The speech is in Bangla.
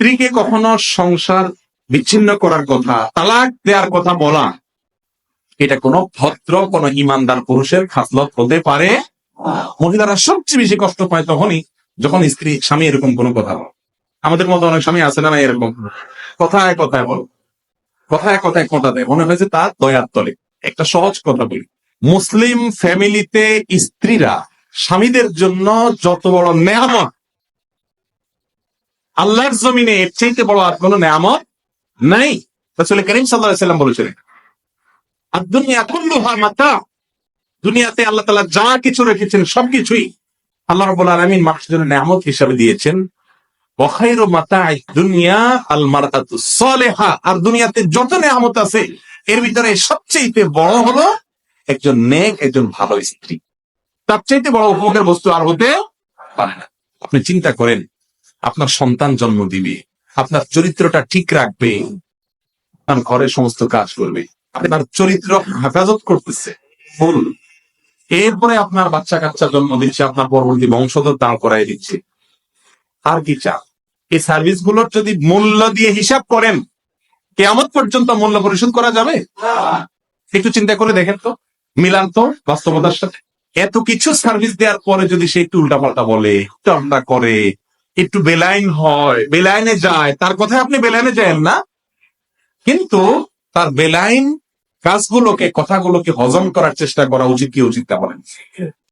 স্ত্রীকে কখনো সংসার বিচ্ছিন্ন করার কথা, তালাক দেওয়ার কথা বলা, এটা কোনো ভদ্র, কোন ইমানদার পুরুষের খাসলত হতে পারে। মহিলারা সবচেয়ে বেশি কষ্ট পায় তখনই যখন স্ত্রী, স্বামী এরকম কোনো কথা বলে। আমাদের মধ্যে অনেক স্বামী আছে না এরকম? কথায় কথায় বল। কথায় কথায় কোটা দেয়। মনে হয়েছে তার দয়ার তলে। একটা সহজ কথা বলি। মুসলিম ফ্যামিলিতে স্ত্রীরা স্বামীদের জন্য যত বড় নেয়ামত আল্লাহর জমিনে এর চাইতে বড় আর কোনো নেয়ামত নাই। রাসূল করিম সাল্লাম বলেছিলেন আর দুনিয়া কুল্লুহা মাতা দুনিয়াতে আল্লাহ তালা যা কিছু রেখেছেন সবকিছুই আল্লাহ রাব্বুল আলামিন মানুষের জন্য নেয়ামত হিসাবে দিয়েছেন। ওয়াখাইরু মাতা'i দুনিয়া আল সালেহা আর দুনিয়াতে যত নেয়ামত আছে, এর ভিতরে সবচেয়ে বড় হলো একজন নেক, একজন ভালো স্ত্রী। তার চাইতে বড় উপভোগের বস্তু আর হতে পারে না। আপনি চিন্তা করেন আপনার সন্তান জন্ম দিবে, আপনার চরিত্রটা ঠিক রাখবে, আপনার ঘরের সমস্ত কাজ করবে, আপনার চরিত্র হেফাজত করতেছে। ফুল এরপরে আপনার বাচ্চা কাচ্চা জন্ম দিচ্ছে, আপনার পরবর্তী বংশধর দাঁড় করাই দিচ্ছে। আর কি চান? এই সার্ভিসগুলোর যদি মূল্য দিয়ে হিসাব করেন, কেয়ামত পর্যন্ত মূল্য পরিশোধ করা যাবে? একটু চিন্তা করে দেখেন তো, মিলান তো বাস্তবতার সাথে। এত কিছু সার্ভিস দেওয়ার পরে যদি সে একটু উল্টাপাল্টা বলে টন্ডা করে একটু বেলাইন হয়, বেলাইনে যায়। তার কথায় আপনি বেলাইনে যান না। কিন্তু তার বেলাইন কাজগুলোকে, কথাগুলোকে হজম করার চেষ্টা করা উচিত কি উচিত তা বলেন।